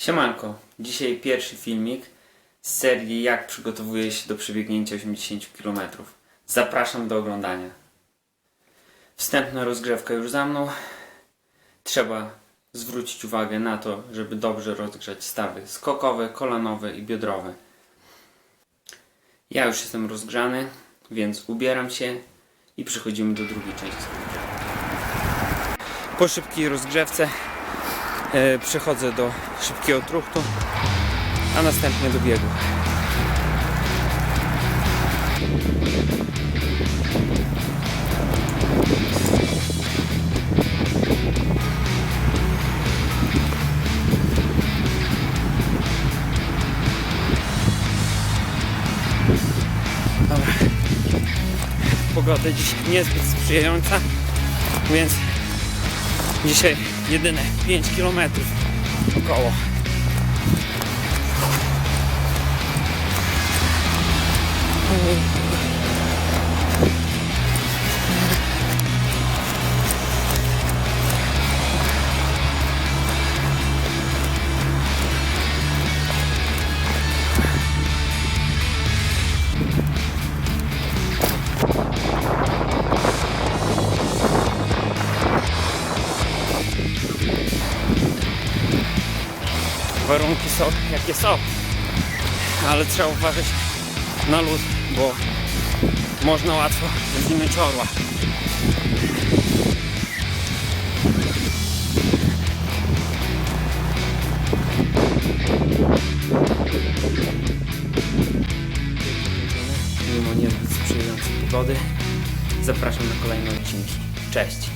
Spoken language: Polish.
Siemanko, dzisiaj pierwszy filmik z serii jak przygotowuję się do przebiegnięcia 80 km. Zapraszam do oglądania. Wstępna rozgrzewka już za mną. Trzeba zwrócić uwagę na to, żeby dobrze rozgrzać stawy skokowe, kolanowe i biodrowe. Ja już jestem rozgrzany, więc ubieram się i przechodzimy do drugiej części. Po szybkiej rozgrzewce przechodzę do szybkiego truchtu, a następnie do biegu. Dobra. Pogoda dziś niezbyt sprzyjająca, więc Dzisiaj jedyne 5 km około. Warunki są jakie są, ale trzeba uważać na lód, bo można łatwo zwinąć orła. Mimo niezbyt sprzyjającej pogody zapraszam na kolejne odcinki. Cześć!